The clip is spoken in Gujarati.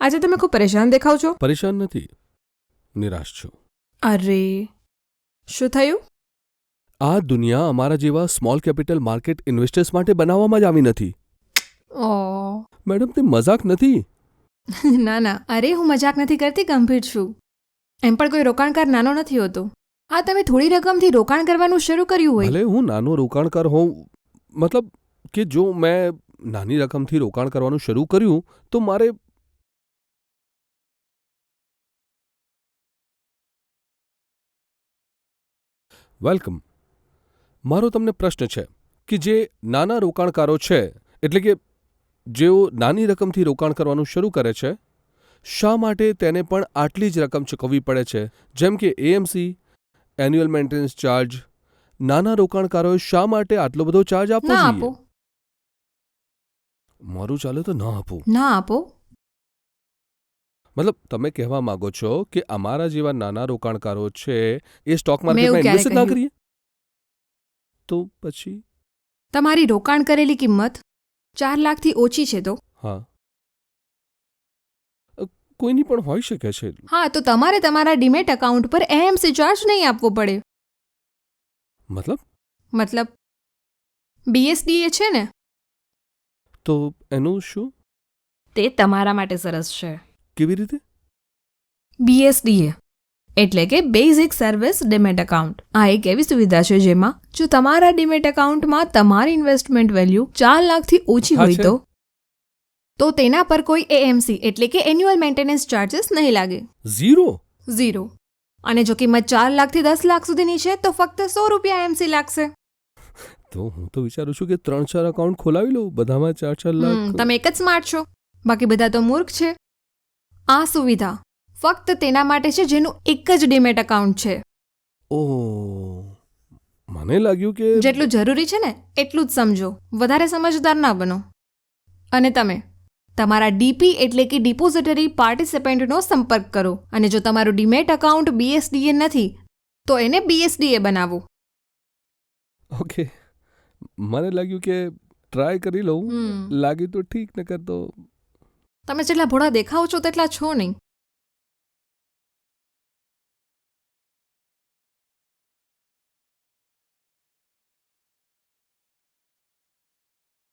આજે તમે ખૂબ પરેશાન દેખાવ છો? પરેશાન નથી. નિરાશ છું. અરે! શું થયું? આ દુનિયા અમારા જેવા સ્મોલ કેપિટલ માર્કેટ ઇન્વેસ્ટર્સ માટે બનાવવામાં જ આવી નથી. ઓ. મેડમ તે મજાક નથી. ના ના. અરે હું મજાક નથી કરતી ગંભીર છું. એમ પણ કોઈ રોકાણકાર નાનો નથી હોતો. આ તમે થોડી રકમથી રોકાણ કરવાનું શરૂ કર્યું હોય. ભલે હું નાનો રોકાણકાર હોઉં મતલબ કે જો મેં નાની રકમથી રોકાણ કરવાનું શરૂ કર્યું તો મારે વેલકમ. મારો તમને પ્રશ્ન છે કે જે નાના રોકાણકારો છે એટલે કે જેઓ નાની રકમથી રોકાણ કરવાનું શરૂ કરે છે શા માટે તેને પણ આટલી જ રકમ ચૂકવવી પડે છે? જેમ કે એએમસી એન્યુઅલ મેન્ટેનન્સ ચાર્જ નાના રોકાણકારોએ શા માટે આટલો બધો ચાર્જ આપવો ના જોઈએ? મારું ચાલે તો ના આપો. ના આપો. મતલબ તમે કહેવા માંગો છો કે અમારા જેવા નાના રોકાણકારો છે એ સ્ટોક મેં એવું માર્કેટમાં ઇન્વેસ્ટ જ ના કરીએ? તો પછી? તમારી રોકાણ કરેલી કિંમત ચાર લાખથી ઓછી છે તો? હા. અ, કોઈની પણ હોઈ શકે છે. હા તો તમારે તમારા ડીમેટ એકાઉન્ટ પર એએમસી ચાર્જ નહીં આપવો પડે. મતલબ? મતલબ બીએસડીએ છે ને? તો એનું શું? તે તમારા માટે સરસ છે. કેવી રીતે? બીએસડીએ એટલે કે બેઝિક સર્વિસ ડીમેટ એકાઉન્ટ આ એક એવી સુવિધા છે જેમાં જો તમારા ડીમેટ એકાઉન્ટમાં તમારી ઇન્વેસ્ટમેન્ટ વેલ્યુ ચાર લાખથી ઓછી હા, હોય છે. તો? તો તેના પર કોઈ એએમસી એટલે કે એન્યુઅલ મેન્ટેનન્સ ચાર્જિસ નહીં લાગે. ઝીરો ઝીરો અને જો કિંમત ચાર લાખથી દસ લાખ સુધીની છે તો ફક્ત સો રૂપિયા એમસી લાગશે. તો હું તો વિચારું છું કે ત્રણ ચાર અકાઉન્ટ ખોલાવી લઉં બધામાં ચાર ચાર હમ, લાખ તમે એક જ સ્માર્ટ છો. બાકી બધા તો મૂર્ખ છે. આ સુવિધા ફક્ત તેના માટે છે જેનું એક જ ડીમેટ એકાઉન્ટ છે. ઓહ. મને લાગ્યું કે જેટલું જરૂરી છે ને એટલું જ સમજો. વધારે સમજદાર ના બનો. અને તમે તમારા ડીપી એટલે કે ડિપોઝિટરી પાર્ટિસિપેન્ટનો સંપર્ક કરો અને જો તમારું ડીમેટ એકાઉન્ટ બીએસડીએ નથી તો એને બીએસડીએ બનાવો. ઓકે. મને લાગ્યું કે ટ્રાય કરી લઉં. લાગ્યું તો ઠીક નકર તો તમે જેટલા ભોળા દેખાઓ છો તેટલા છો નહીં.